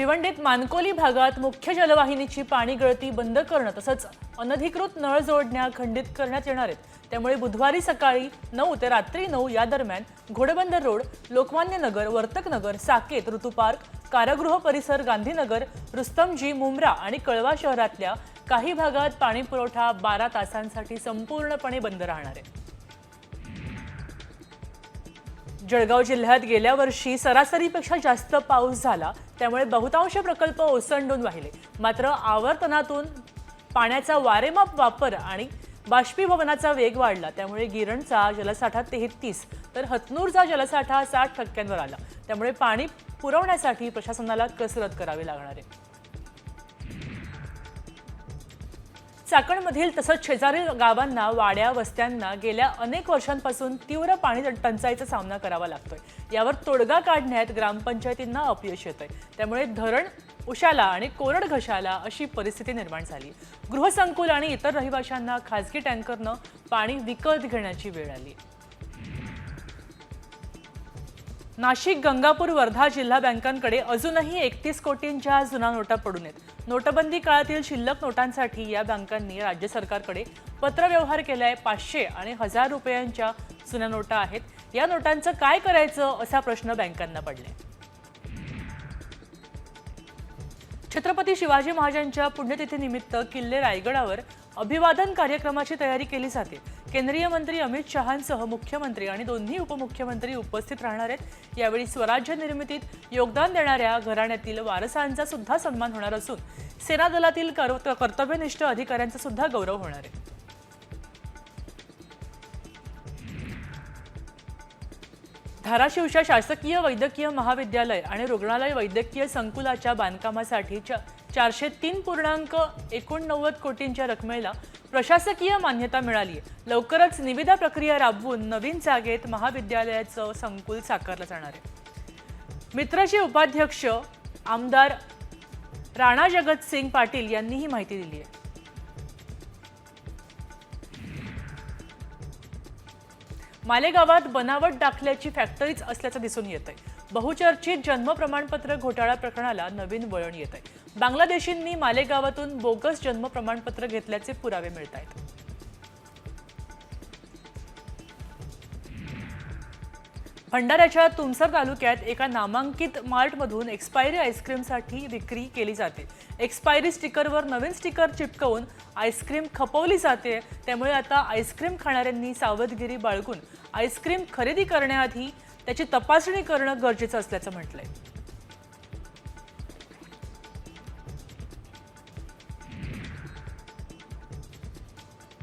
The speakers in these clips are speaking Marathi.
भिवंडीत मानकोली भागात मुख्य जलवाहिनीची पाणी गळती बंद करणं तसंच अनधिकृत नळ जोडण्या खंडित करण्यात येणार आहेत. त्यामुळे बुधवारी सकाळी नऊ ते रात्री नऊ या दरम्यान घोडबंदर रोड लोकमान्य नगर वर्तक नगर साकेत ऋतुपार्क कारागृह परिसर गांधीनगर रुस्तमजी मुंब्रा आणि कळवा शहरातल्या काही भागात पाणी पुरवठा बारा तासांसाठी संपूर्णपणे बंद राहणार आहे. जळगाव जिल्ह्यात गेल्या वर्षी सरासरीपेक्षा जास्त पाऊस झाला. त्यामुळे बहुतांश प्रकल्प ओसंडून वाहिले. मात्र आवर्तनातून पाण्याचा वारेमाप वापर आणि बाष्पीभवनाचा वेग वाढला. त्यामुळे गिरणचा जलसाठा तेहतीस तर हतनूरचा जलसाठा साठ टक्क्यांवर आला. त्यामुळे पाणी पुरवण्यासाठी प्रशासनाला कसरत करावी लागणार आहे. चाकणमधील तसंच शेजारील गावांना वाड्या वस्त्यांना गेल्या अनेक वर्षांपासून तीव्र पाणी टंचाईचा सामना करावा लागतोय. यावर तोडगा काढण्यात ग्रामपंचायतींना अपयश येतंय. त्यामुळे धरण उशाला आणि कोरड घशाला अशी परिस्थिती निर्माण झाली. गृहसंकुल आणि इतर रहिवाशांना खासगी टँकरनं पाणी विकत घेण्याची वेळ आली. नाशिक गंगापूर वर्धा जिल्हा बँकांकडे अजूनही एकतीस कोटींच्या जुना नोटा पडून आहेत. नोटबंदी काळातील शिल्लक नोटांसाठी या बँकांनी राज्य सरकारकडे पत्रव्यवहार केलाय पाचशे आणि हजार रुपयांच्या जुन्या नोटा आहेत. या नोटांचं काय करायचं असा प्रश्न बँकांना पडलाय. छत्रपती शिवाजी महाराजांच्या पुण्यतिथीनिमित्त किल्ले रायगडावर अभिवादन कार्यक्रमाची तयारी केली जाते. केंद्रीय मंत्री अमित शहांसह मुख्यमंत्री आणि दोन्ही उपमुख्यमंत्री उपस्थित राहणार आहेत. यावेळी स्वराज्य निर्मितीत योगदान देणाऱ्या घराण्यातील वारसांचा सुद्धा सन्मान होणार असून सेना दलातील कर- कर्तव्यनिष्ठ अधिकाऱ्यांचा सुद्धा गौरव होणार आहे. धाराशिवच्या शासकीय वैद्यकीय महाविद्यालय आणि रुग्णालय वैद्यकीय संकुलाच्या बांधकामासाठीच्या चारशे तीन पूर्णांक एकोणनव्वद कोटींच्या रकमेला प्रशासकीय मान्यता मिळाली. लवकरच निविदा प्रक्रिया राबवून नवीन जागेत महाविद्यालयाचं संकुल साकारलं जाणार आहे. मित्रचे उपाध्यक्ष आमदार राणा जगतसिंग पाटील यांनी ही माहिती दिली आहे. मालेगावात बनावट दाखल्याची फॅक्टरीच असल्याचं दिसून येत आहे बहुचर्चित जन्म प्रमाणपत्र घोटाळा प्रकरणाला नवीन वळण येत आहे बांगलादेशींनी मालेगावातून बोगस जन्म प्रमाणपत्र घेतल्याचे पुरावे मिळत आहेत भंडाऱ्याच्या तुमसर तालुक्यात एका नामांकित मार्टमधून एक्सपायरी आईस्क्रीमसाठी विक्री केली जाते. एक्सपायरी स्टिकरवर नवीन स्टिकर चिपकवून आईस्क्रीम खपवली जाते. त्यामुळे आता आईस्क्रीम खाणाऱ्यांनी सावधगिरी बाळगून आईस्क्रीम खरेदी करण्याआधी त्याची तपासणी करणं गरजेचं असल्याचं म्हटलंय.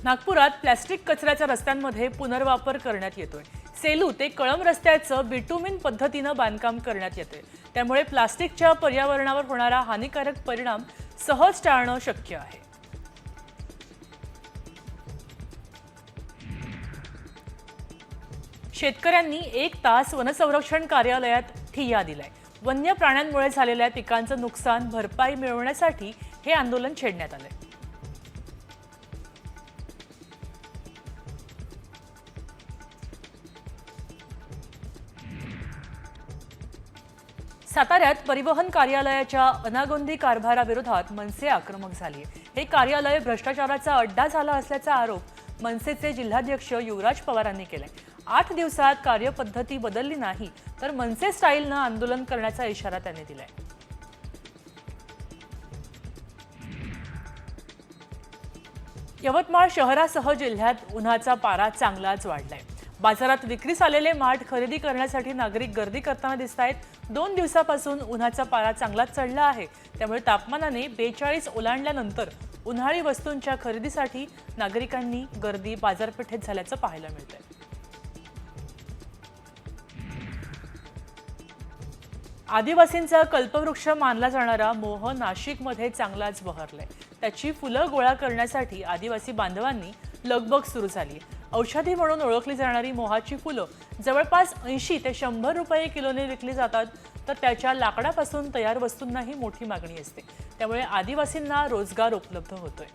नागपुरात प्लॅस्टिक कचऱ्याच्या रस्त्यांमध्ये पुनर्वापर करण्यात येतोय. सेलू ते कळम रस्त्याचं बिटुमिन पद्धतीनं बांधकाम करण्यात येते. त्यामुळे प्लास्टिकच्या पर्यावरणावर होणारा हानिकारक परिणाम सहज टाळणं शक्य आहे. शेतकऱ्यांनी एक तास वनसंरक्षण कार्यालयात ठिय्या दिलाय. वन्य प्राण्यांमुळे झालेल्या पिकांचं नुकसान भरपाई मिळवण्यासाठी हे आंदोलन छेडण्यात आलंय. साताऱ्यात परिवहन कार्यालयाच्या अनागोंदी कारभाराविरोधात मनसे आक्रमक झाली. हे कार्यालय भ्रष्टाचाराचा अड्डा झाला असल्याचा आरोप मनसेचे जिल्हाध्यक्ष युवराज पवारांनी केलाय. आठ दिवसात कार्यपद्धती बदलली नाही तर मनसे स्टाईलनं आंदोलन करण्याचा इशारा त्यांनी दिलाय. यवतमाळ शहरासह जिल्ह्यात उन्हाचा पारा चांगलाच वाढलाय. बाजारात विक्रीस आलेले माठ खरेदी करण्यासाठी नागरिक गर्दी करताना दिसत आहेत दोन दिवसापासून उन्हाचा पारा चांगलाच चढला आहे. त्यामुळे तापमानाने बेचाळीस ओलांडल्यानंतर उन्हाळी वस्तूंच्या खरेदीसाठी नागरिकांनी गर्दी बाजारपेठेत झाल्याचं पाहायला मिळतंय. आदिवासींचा कल्पवृक्ष मानला जाणारा मोह नाशिकमध्ये चांगलाच बहरलाय. त्याची फुलं गोळा करण्यासाठी आदिवासी बांधवांनी लगबग सुरू झाली. औषधी म्हणून ओळखली जाणारी मोहाची फुलं जवळपास ऐंशी ते शंभर रुपये किलोने विकली जातात. तर त्याच्या लाकडापासून तयार वस्तूंनाही मोठी मागणी असते. त्यामुळे आदिवासींना रोजगार उपलब्ध होतोय.